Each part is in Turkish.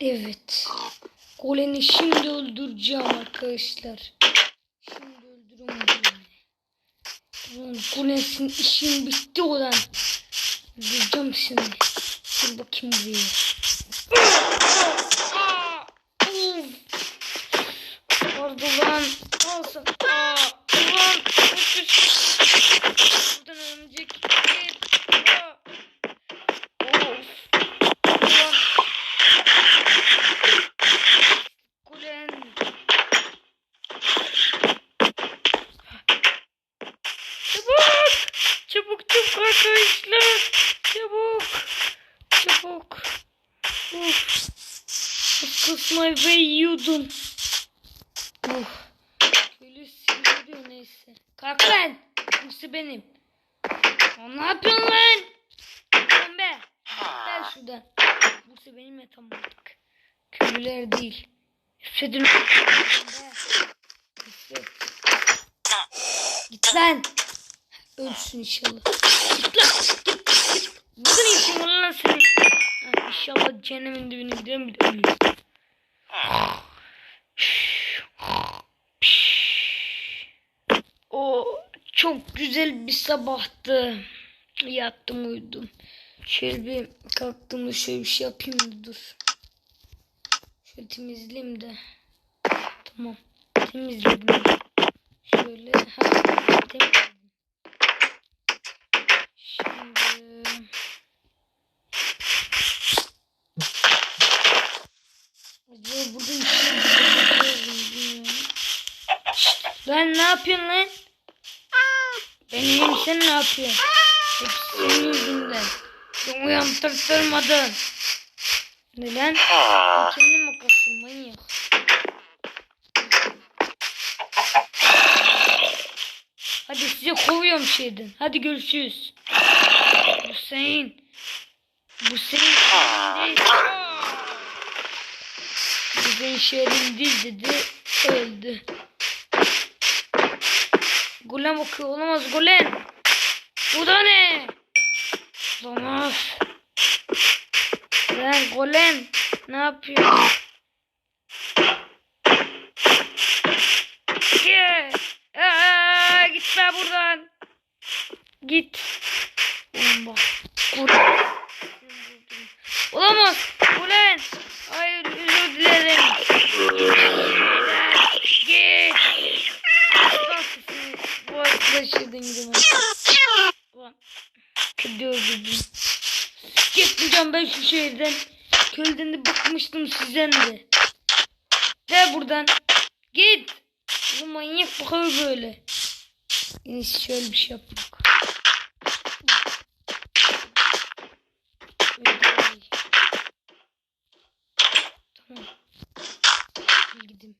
Evet. Golen'i şimdi öldüreceğim arkadaşlar. Şimdi öldürün Golen'i. Golen'sin işin bitti ulan. Öldüreceğim seni. Dur bakayım. Orada ulan. Al sen. Aa, ulan. Kısmayı ve yiyordum. Of. Şöyle sindiriyor neyse. Kalk lan. Burası benim. Ya ne yapıyorsun lan? Lan be. Gel şuradan. Burası benim yatam artık. Köylüler değil. Üfledim. Üflet. Git lan. Ölsün inşallah. Git lan. Git. Git. Bugün var lan senin. Ha, İnşallah cehennemin dibine giderim bir de ölürüm. Çok güzel bir sabahtı. Yattım uyudum. Şöyle bir kalktığımda şöyle bir şey yapayım da dur. Şöyle temizleyeyim de. Tamam. Temizledim. Şöyle. Ha, temizledim. Şimdi. Lan ne yapıyorsun lan? Ben iyiyim sen ne yapıyorsun? Hepsi senin yüzünden. Sen uyandırtırmadın. Ne lan? Kendin mi kasın manyak? Hadi size kovuyorum şeyden. Hadi görüşürüz. Bu senin. Bu senin şehrin değil. Bu şehrin değil dedi. Öldü. Golem bakıyor. Olamaz Golem. Bu da ne? Olamaz. Lan Golem. Ne yapıyor? Aa, gitme buradan. Git. Oğlum bak. Golem. Olamaz. Golem. Hayır özür dilerim. Git. Aslan sesini bu arkadaşlardan gidemem. Ulan. Kedi öldürdüm. Gitmeyeceğim ben şu şehirden. De bıkmıştım sizden de. De buradan. Git. Bu manyak bakıyor böyle. En şöyle bir şey yapmak. Tamam. Gidelim.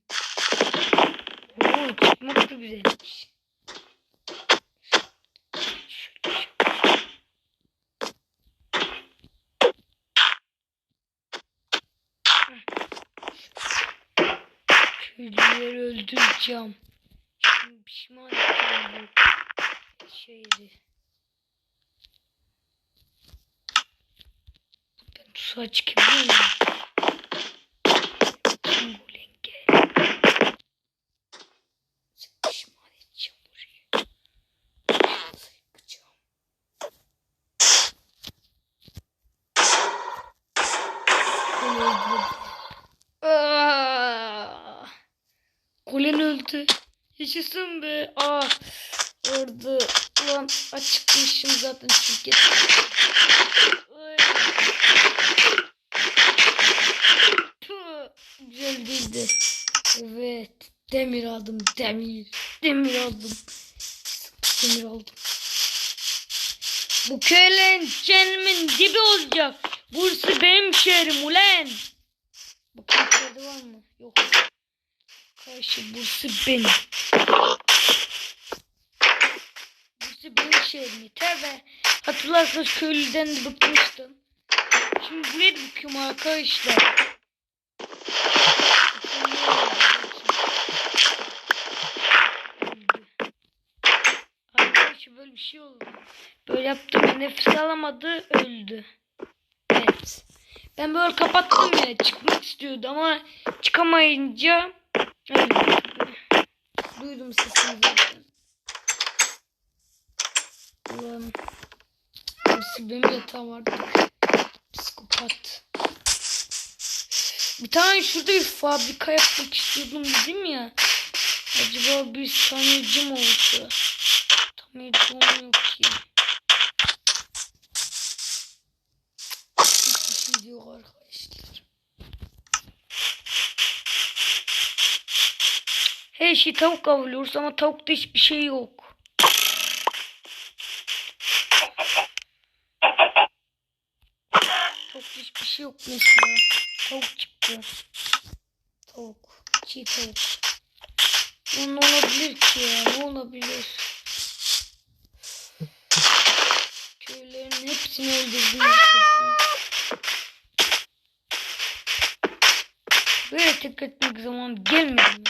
Oo, çıkmak da güzelmiş. Köylüleri öldüreceğim. Şimdi pişman edeceğim bu şeydi. Ben tuzağa çıkabiliyor muyum? Şimdi ulan gel. Seni pişman edeceğim buraya. Sıkacağım. Beni öldürdü. Aa! Öldü. Yaşasın be. Aa, orada ulan açıkmışım zaten şirket. Güzel değildi. Evet. Demir aldım. Demir. Demir aldım. Demir aldım. Bu köylerin cehennemin dibi olacak. Burası benim şehrim ulan. Bakın içeride var mı? Yok. Karşı burası benim. Burası benim şehrim yeter be. Hatırlarsanız köylüden de bıkmıştım. Şimdi buraya da bakıyorum arkadaşlar. Arkadaşlar böyle bir şey oldu. Böyle yaptım nefes alamadı öldü. Evet. Ben böyle kapattım ya çıkmak istiyorum. ama çıkamayınca öyle. Duydum sesini zaten. Ulan. Hepsi benim yatağım artık. Psikopat. Bir tane şurada bir fabrika yapmak istiyordum dedim ya. Acaba bir tamirci mi olsa? Tamirci olmuyor ki. Hiçbir şey yok arkadaşlar. Şey tavuk avlıyoruz ama tavukta hiçbir şey yok. Tavukta hiçbir şey yok mesela. Tavuk çıktı. Tavuk. Çiğ tavuk. O ne olabilir ki ya? Ne olabilir? Köylerin hepsini öldürdüm. Böyle tek etmek zaman gelmedi mi?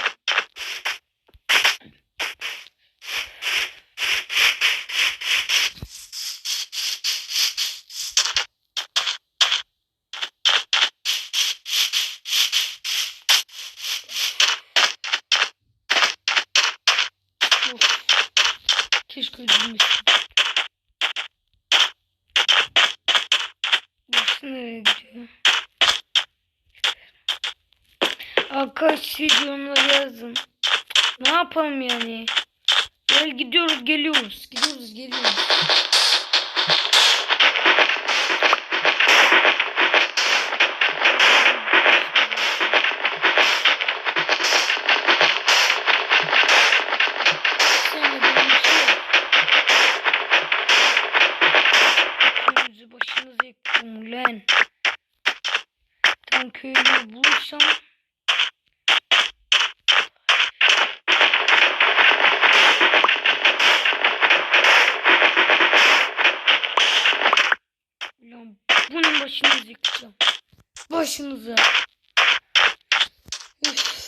Keşke öldürmesin. Burası nereye gidiyor? Arkadaşlar yorumlara yazın. Ne yapalım yani? Gel gidiyoruz geliyoruz. Gidiyoruz geliyoruz. Bunun başınızı yıkacağım. Başınıza. Üf.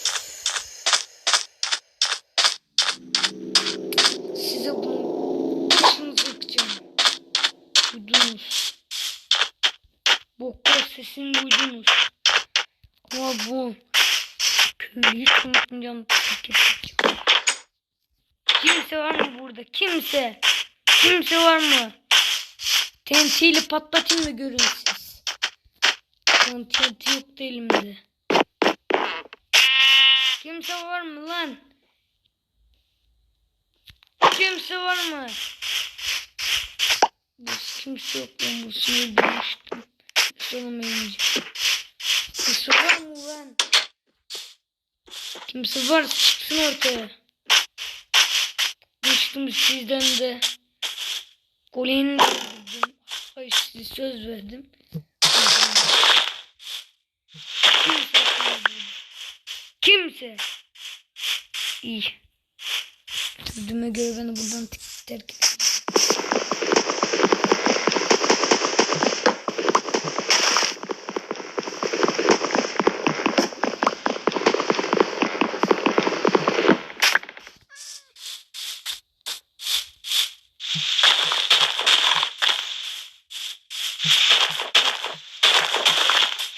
Size bunu başınızı yıkacağım. Duydunuz. Boklar sesini duydunuz. Ama bu köylüyü. Keseceğim. Kimse var mı burada? Kimse. Kimse var mı? TNT ile patlatayım da görün. Lan yok elimde. Kimse var mı lan? Kimse var mı? Biz kimse yok lan bu sinir demiştim. Sanamayınca. Kimse var mı lan? Kimse var çıksın ortaya. Düştüm sizden de. Öldürdüm. Ay size söz verdim. Kimse yapmadı. Kimse. İyi. Gördüğüme göre beni buradan terk edin.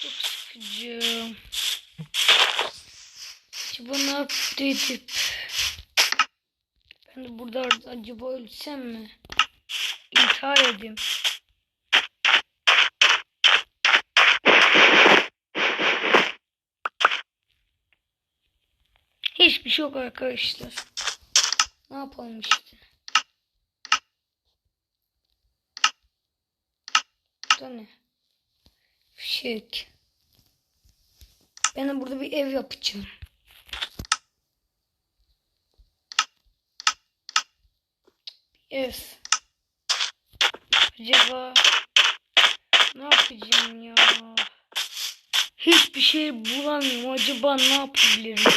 Çok sıkıcı. Edip? Ben de burada acaba ölsem mi? İntihar edeyim. Hiçbir şey yok arkadaşlar. Ne yapalım işte. Bu ne? Fişek. Ben de burada bir ev yapacağım. Ev. Acaba ne yapacağım ya? Hiçbir şey bulamıyorum. Acaba ne yapabilirim?